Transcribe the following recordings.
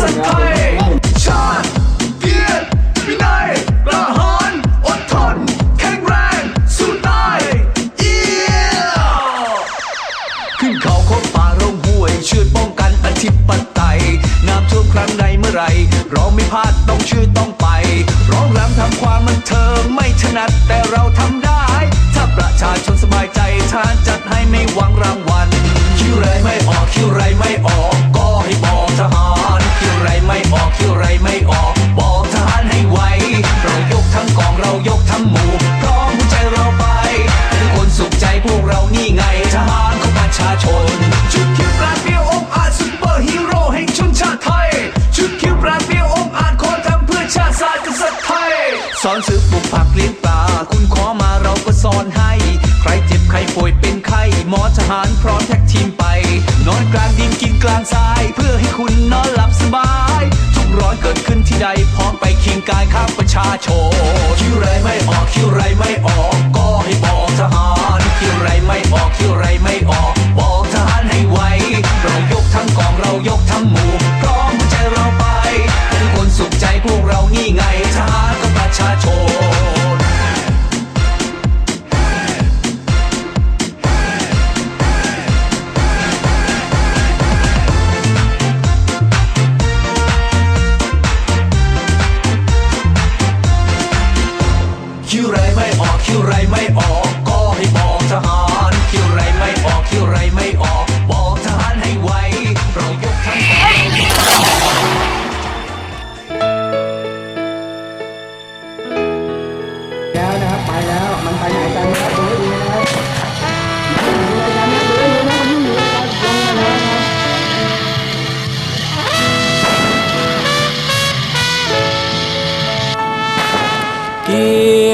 สัตว์ไทยชาติเกียรติวินัยกล้าหาญอดทนแข็งแรงสู้ตายเยี่ยมขึ้นเขาคบป่าลงห้วยช่วยป้องกันอธิปไตยน้ำท่วมครั้งใดเมื่อไรเราไม่พลาดต้องช่วยต้องไป ร้องรำทำความบันเทิงไม่ถนัดแต่เราทำได้ ถ้าประชาชนสบายใจทานจัดให้ไม่หวังรางวัลคิวไรไม่ออกคิวไรไม่ออกก็ให้บอก สอนซื้อปลูกผักเลี้ยงปลาคุณขอมาเราก็สอนให้ ใครเจ็บใครป่วยเป็นไข้หมอทหารพร้อมแท็กทีมไป นอนกลางดินกินกลางทราย เพื่อให้คุณนอนหลับสบาย ทุกร้อนเกิดขึ้นที่ใดพร้อมไปคิงกายข้าประชาชนคิวไรไม่ออกคิวไรไม่ออกก็ให้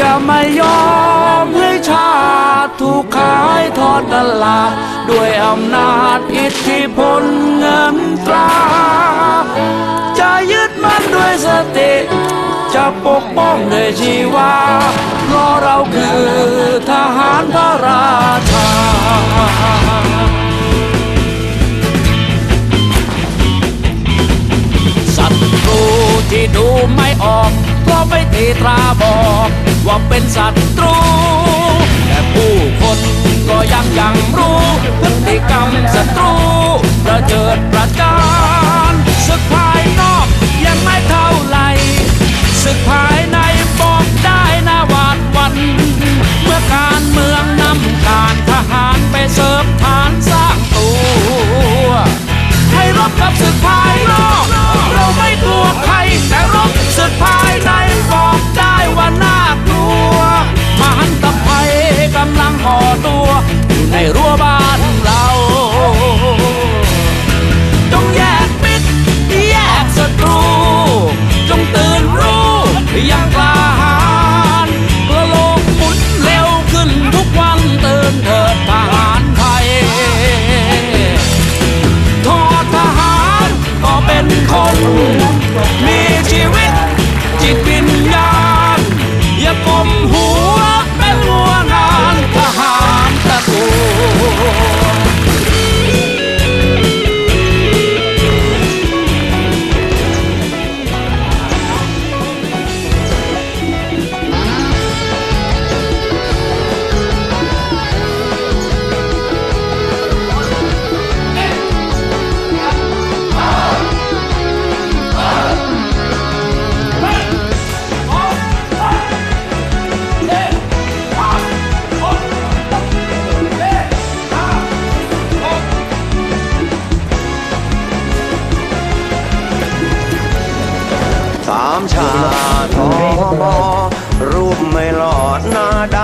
จะไม่ยอมให้ชาติถูกขายทอดตลาด ด้วยอำนาจอิทธิพลเงินตรา จะยึดมั่นด้วยสติ จะปกป้องด้วยชีวาเพราะเราคือทหารพระราชาศัตรูที่ดูไม่ออก เพราะไม่ตีตราบอก ว่าเป็นศัตรู แต่ผู้คนก็ยังยังรู้พฤติกรรมศัตรูประเจิดประจานศึกภายนอกยังไม่เท่าไหรศึกภายใน คน มีชีวิตจิตวิ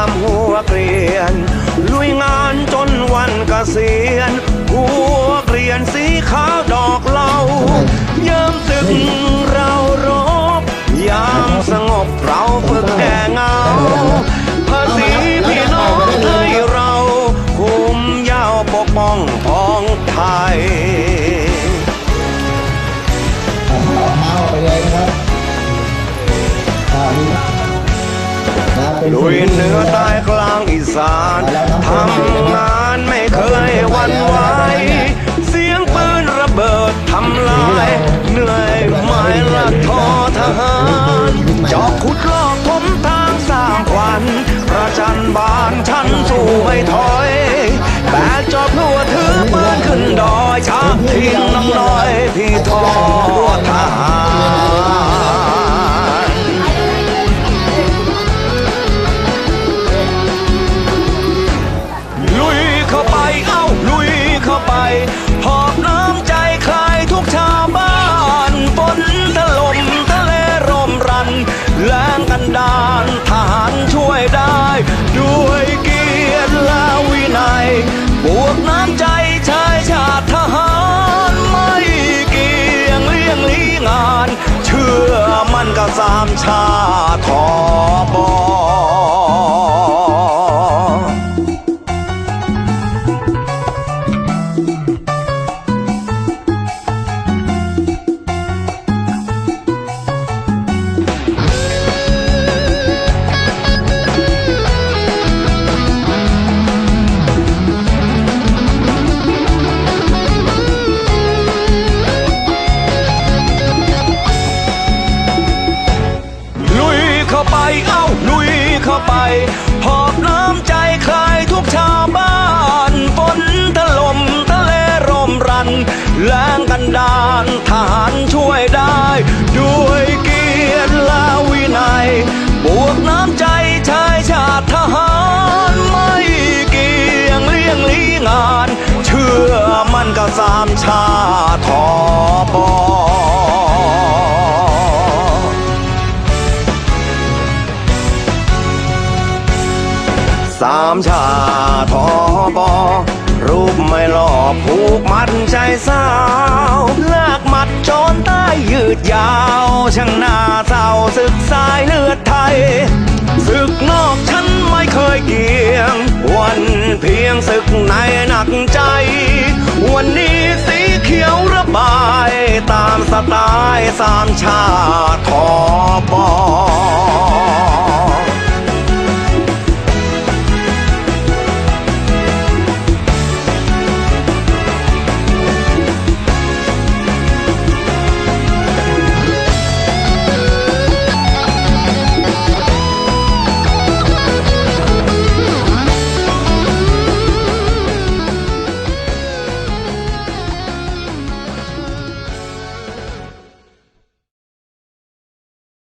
ำหัวเกรียน ลุยงานจนวันเกษียณหัวกเรียนสีขาวดอกเหล่าเยิ้มตึกเรารบยามสงบเราฝึกแก่เงา ลุยเหนือใต้กลางอีสานทำงานไม่เคยหวันไหวเสียงปืนระเบิดทำลายเหนื่อยไม่ละท้อทหารจาะขุดลอกทมทางสร้างขวัญประจันบานฉันสู้ไม่ถอยแบกจอบพลัวถือปืนขึ้นดอยชาทิ้งน้ำน้อยพี่ทอ สามชาติทอ สามชาทอบอสามชาทอบอรูปไม่หล่อผูกมัดใจสาวลา กมัดจนใต้ยืดยาวช่างหน้าเศร้าศึกสายเลือดไทยศึกนอกฉันไม่เคยเกี่ยง วันเพียงศึกในหนักใจ วันนี้สีเขียวระบาย ตามสไตล์สามชาทอบอ